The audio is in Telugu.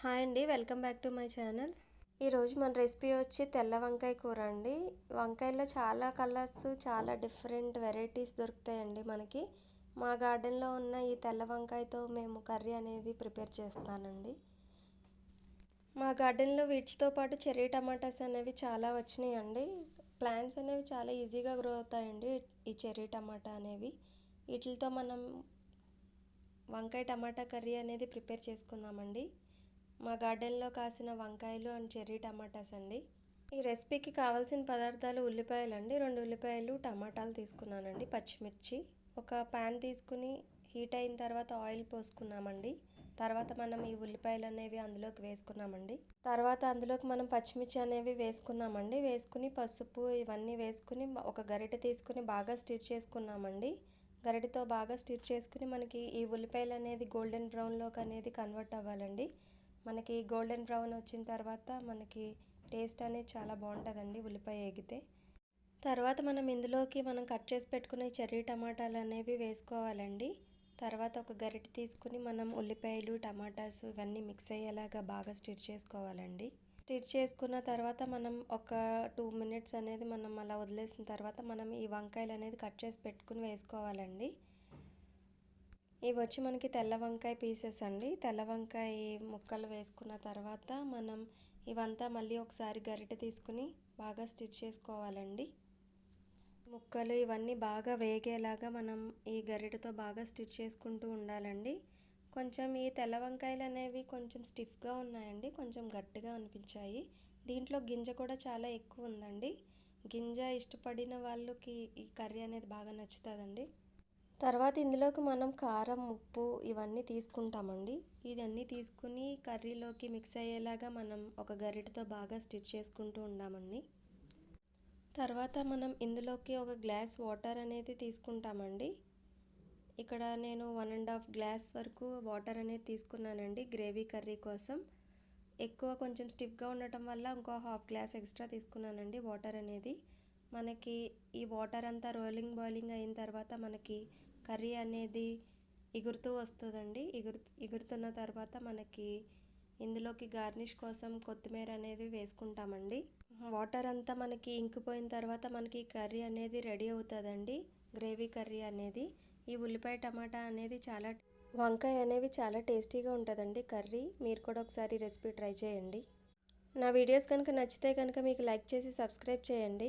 హాయ్ అండి welcome back to my channel. ఈరోజు మన రెసిపీ వచ్చి తెల్ల వంకాయ కూర అండి. వంకాయలో చాలా కలర్స్ చాలా డిఫరెంట్ వెరైటీస్ దొరుకుతాయండి మనకి. మా గార్డెన్లో ఉన్న ఈ తెల్ల వంకాయతో మేము కర్రీ అనేది ప్రిపేర్ చేస్తానండి. మా గార్డెన్లో వీటితో పాటు చెర్రీ టమాటాస్ అనేవి చాలా వచ్చినాయండి. ప్లాంట్స్ అనేవి చాలా ఈజీగా గ్రో అవుతాయండి ఈ చెర్రీ టమాటా అనేవి. వీటితో మనం వంకాయ టమాటా కర్రీ అనేది ప్రిపేర్ చేసుకుందామండి. మా గార్డెన్లో కాసిన వంకాయలు అండ్ చెర్రీ టమాటాస్ అండి. ఈ రెసిపీకి కావాల్సిన పదార్థాలు ఉల్లిపాయలు అండి. రెండు ఉల్లిపాయలు టమాటాలు తీసుకున్నానండి పచ్చిమిర్చి. ఒక ప్యాన్ తీసుకుని హీట్ అయిన తర్వాత ఆయిల్ పోసుకున్నామండి. తర్వాత మనం ఈ ఉల్లిపాయలు అనేవి అందులోకి వేసుకున్నామండి. తర్వాత అందులోకి మనం పచ్చిమిర్చి అనేవి వేసుకున్నామండి. వేసుకుని పసుపు ఇవన్నీ వేసుకుని ఒక గరిటె తీసుకుని బాగా స్టిర్ చేసుకున్నామండి. గరిటెతో బాగా స్టిర్ చేసుకుని మనకి ఈ ఉల్లిపాయలు అనేది గోల్డెన్ బ్రౌన్లోకి అనేది కన్వర్ట్ అవ్వాలండి. మనకి గోల్డెన్ బ్రౌన్ వచ్చిన తర్వాత మనకి టేస్ట్ అనేది చాలా బాగుంటుందండి ఉల్లిపాయ ఎగితే. తర్వాత మనం ఇందులోకి మనం కట్ చేసి పెట్టుకునే చెర్రీ టమాటాలు అనేవి వేసుకోవాలండి. తర్వాత ఒక గరిటె తీసుకుని మనం ఉల్లిపాయలు టమాటాస్ ఇవన్నీ మిక్స్ అయ్యేలాగా బాగా స్టిర్ చేసుకోవాలండి. స్టిర్ చేసుకున్న తర్వాత మనం ఒక టూ మినిట్స్ అనేది మనం అలా వదిలేసిన తర్వాత మనం ఈ వంకాయలు అనేది కట్ చేసి పెట్టుకుని వేసుకోవాలండి. ఇవి వచ్చి మనకి తెల్ల వంకాయ పీసెస్ అండి. తెల్ల వంకాయ ముక్కలు వేసుకున్న తర్వాత మనం ఇవంతా మళ్ళీ ఒకసారి గరిటె తీసుకుని బాగా స్టిచ్ చేసుకోవాలండి. ముక్కలు ఇవన్నీ బాగా వేగేలాగా మనం ఈ గరిటెతో బాగా స్టిచ్ చేసుకుంటూ ఉండాలండి. కొంచెం ఈ తెల్ల వంకాయలు అనేవి కొంచెం స్టిఫ్గా ఉన్నాయండి. కొంచెం గట్టిగా అనిపించాయి. దీంట్లో గింజ కూడా చాలా ఎక్కువ ఉందండి. గింజ ఇష్టపడిన వాళ్ళకి ఈ కర్రీ అనేది బాగా నచ్చుతుందండి. తర్వాత ఇందులోకి మనం కారం ఉప్పు ఇవన్నీ తీసుకుంటామండి. ఇవన్నీ తీసుకుని కర్రీలోకి మిక్స్ అయ్యేలాగా మనం ఒక గరిటతో బాగా స్టిచ్ చేసుకుంటూ ఉండామండి. తర్వాత మనం ఇందులోకి ఒక గ్లాస్ వాటర్ అనేది తీసుకుంటామండి. ఇక్కడ నేను వన్ అండ్ హాఫ్ గ్లాస్ వరకు వాటర్ అనేది తీసుకున్నానండి గ్రేవీ కర్రీ కోసం. ఎక్కువ కొంచెం స్టిఫ్గా ఉండటం వల్ల ఇంకో హాఫ్ గ్లాస్ ఎక్స్ట్రా తీసుకున్నానండి వాటర్ అనేది. మనకి ఈ వాటర్ అంతా రోలింగ్ బాయిలింగ్ అయిన తర్వాత మనకి కర్రీ అనేది ఎగురుతూ వస్తుందండి. ఎగురు ఎగురుతున్న తర్వాత మనకి ఇందులోకి గార్నిష్ కోసం కొత్తిమీర అనేది వేసుకుంటామండి. వాటర్ అంతా మనకి ఇంకిపోయిన తర్వాత మనకి కర్రీ అనేది రెడీ అవుతుందండి. గ్రేవీ కర్రీ అనేది. ఈ ఉల్లిపాయ టమాటా అనేది చాలా వంకాయ అనేవి చాలా టేస్టీగా ఉంటుందండి కర్రీ. మీరు కూడా ఒకసారి రెసిపీ ట్రై చేయండి. నా వీడియోస్ కనుక నచ్చితే కనుక మీకు లైక్ చేసి సబ్స్క్రైబ్ చేయండి.